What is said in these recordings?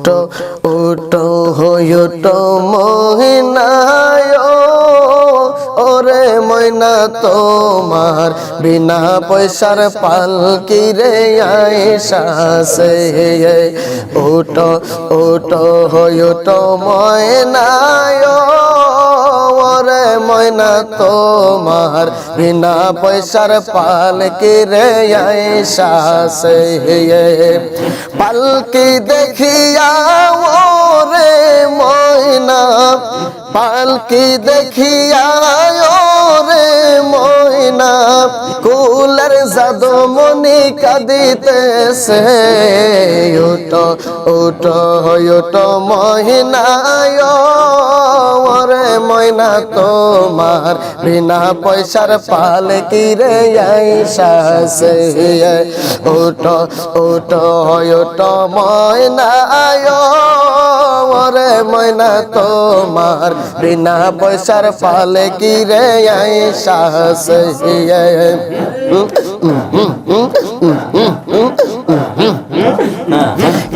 উটো উটো হইটো মহিনায়। ওরে ময়না, তোমার বিনা পয়সার পালকি রে আইসাসে উঠো উঠো হইটো ময়নায় ওরে ময়না তোমার, বিনা পয়সার পালকি রে আইসাসে পালকি দেখিয়া ওরে ময়না, পালকি দেখিয়া রে ময়না, কুলার জাদু মনি কাঁদিতেছে। উটো উটো উটো মহিনায় ওরে ময়না তোমার বিনা পয়সার পাল কিরে আইসাসে উটো উটো উটো ময়নায় ওরে ময়না তোমার বিনা পয়সার পালে কি রে আইসাসে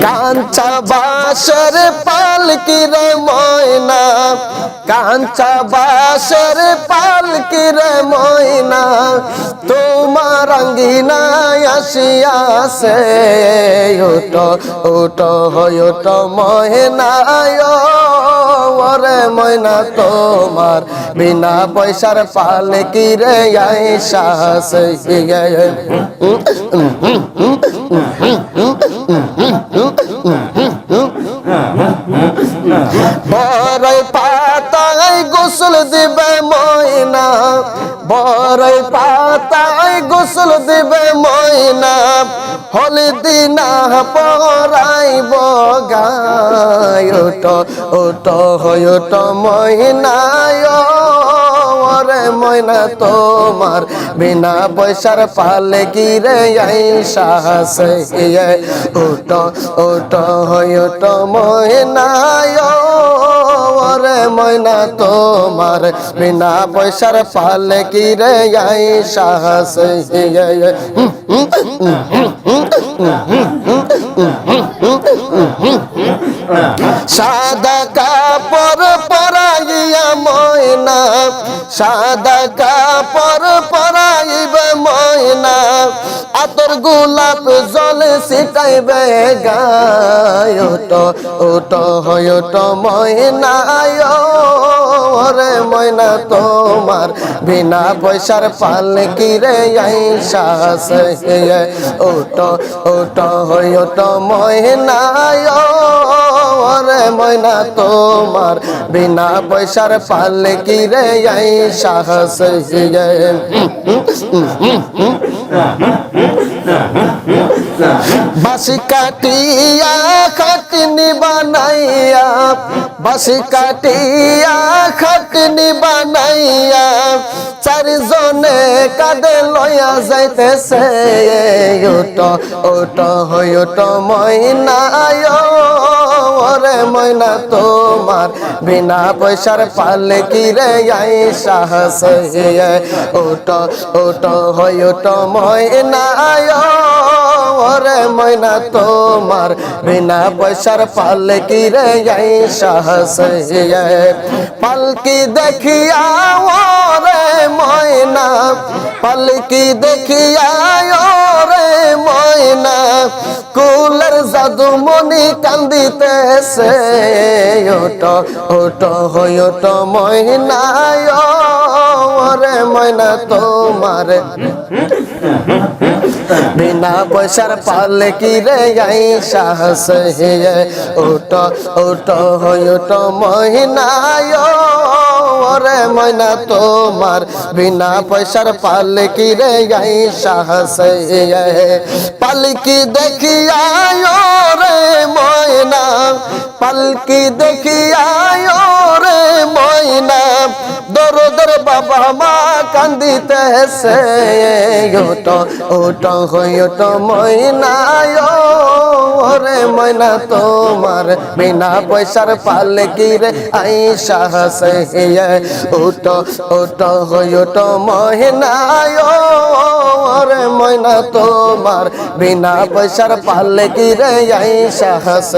কাঞ্চা বাসর পালকি রে ময়না কাঞ্চা বাসর পালকি রে ময়না, তোমার অঙ্গিনায় আসিয়াছে। ওটো ওটো ওটো ময়নায় ওরে ময়না তোমার। বিনা পয়সার পালে কি রে আইসাসে বড়ই পাতায় গোসল দিবে ময়না। বড়ই পাতায় গোসল দিবে ময়না। হলদি না পরাইব গায় ওটো ওটো হয় মহিনায় রে ময়না তোমার বিনা পয়সার পালে কি রে আইসাসে ওট ওটো হয় ওটো ময়নায় ওরে ময়না তোমার বিনা পয়সার পালে কি রে আইসাসে সাদা কাপড় পরাইয়া ময়না, সাদা কাপড় পরাইবে ময়না, আতর গোলাপ জল ছিটাইবে গায় ওটো ওটো হয় ওটো ময়নায় রে ময়না তোমার বিনা পয়সার পাল কি রে আইসাস ওটো ওটো হয় ময়নায় রে ময়না তোমার, বিনা পয়সার পাল কি রে আইসাস বাসি কাটিয়া খাটনি বানাইয়া বাসি কাটিয়া খাটনি বানাইয়া, চারজনে কাঁদে লইয়া যাইতেছে। ওটো ওটো হয় ওটো ময়নায় ওরে ময়না, তোমার বিনা পয়সার পালে কি রে আই সাহস ওটো ওটো হয় ওটো ময়নায়। ওরে ময়না, তোমার বিনা পয়সার পালে কি রে আই সাহস। পালকি দেখিয়া ওরে ময়না, পালকি দেখিয়া ওরে ময়না, কুলের জাদু মনি কান্দিতেছে। ওটো ওটো হয় ওটো ময়নায় ওরে ময়না, তোমার বিনা পয়সার পালে কি রে আই সাহস ওটো ওটো হয় ওটো মহিনায়। ওরে ময়না তোমার বিনা পয়সার পালে কি রে আই সাহস পালকি দেখিয়া রে ময়না, পালকি দেখিয়া রে ময়না। দর দর বাবা মা কান্দিতেছে ওটো ওটো হইটো ময়নায় রে ময়না তোমার বিনা পয়সার পালে কি রে আই সাহস উটো উটো উটো মহিনায় রে ময়না তোমার বিনা পয়সার পালে কি রে আই সাহস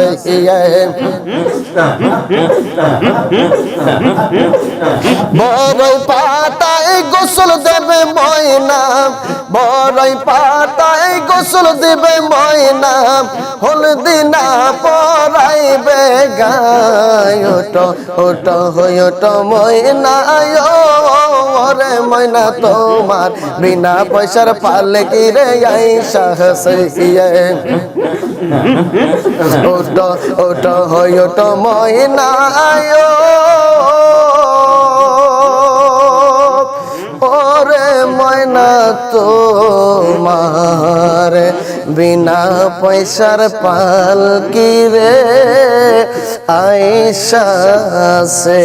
বড়ই পাতায় গোসল দেবে ময়না, বড়ই পাতায় গোসল দেবে ময়না হলদি না পরাইবে গায় ওটো ওটো ময়না রে ময়না তোমার বিনা পয়সার পালে কি রে আই সাহস ওটো ওটো ওটো ময়না ওরে ময়না তোমার বিনা পয়সার পাল কি রে? আইসা সে